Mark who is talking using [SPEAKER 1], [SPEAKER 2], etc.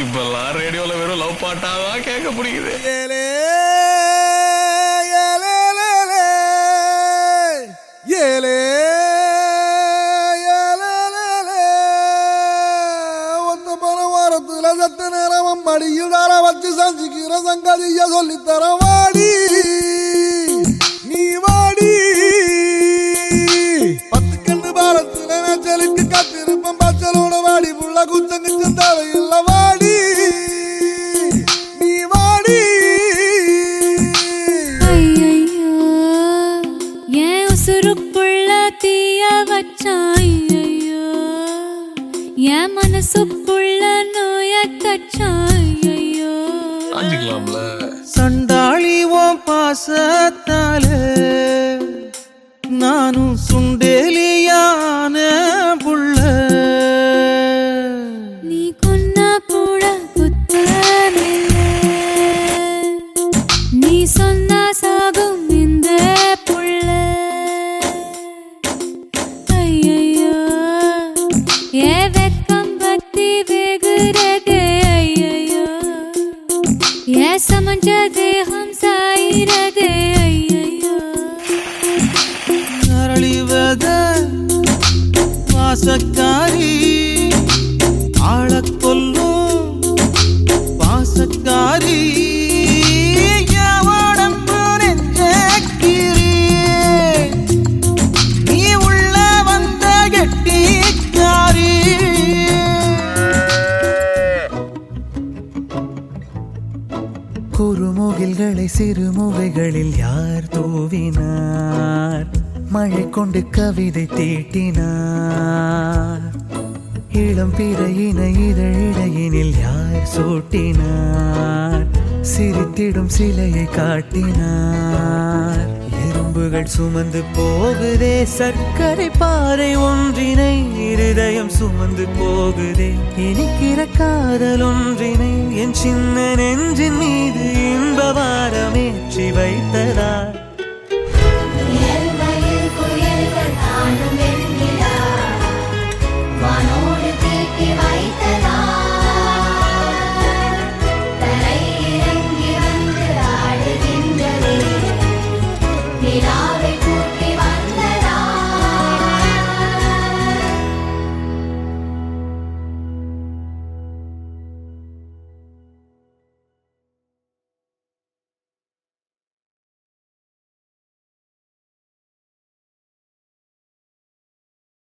[SPEAKER 1] இப்பெல்லாம் ரேடியோல வெறும் லவ் பாட்டாவா கேட்க பிடிக்குது
[SPEAKER 2] ஏலே ஏலேலேலே. நேரம் மடியில் தர வச்சு சஞ்சிக்கிற சங்கதிய சொல்லித்தர வாடி. நீ வாடி. பத்து கண்டு கண்ணு நான் செலுக்கு காத்திருப்பேன். பச்சலோட வாடி புள்ள
[SPEAKER 3] குத்தங்கு சந்தாவை இல்லவா தீய வச்சான் ஐயையோ. என் மனசுக்குள்ள நோய ஐயையோ.
[SPEAKER 1] சாஞ்சிக்கலாம்ல
[SPEAKER 4] சண்டாளி ஓம் பாசத்தால நானும் சுண்டேலியான
[SPEAKER 3] என் சமஞ்ச தேகம் சாயிரதே ஐயையோ.
[SPEAKER 4] அரளிவத வாசக்காரி குறுமுகில்களை சிறுமுகைகளில் யார் தூவினார்? மழை கொண்டு கவிதை தீட்டினார். இளம் பிறையின இதழிடையினில் யார் சூட்டினார்? சிரித்திடும் சிலையை காட்டினார். எறும்புகள் சுமந்து போகுதே சர்க்கரை பாறை ஒன்றினை இருதயம் சுமந்து போகுதே. இனிக்கிற காதல் ஒன்றினை என் சின்ன நெஞ்சின் மீது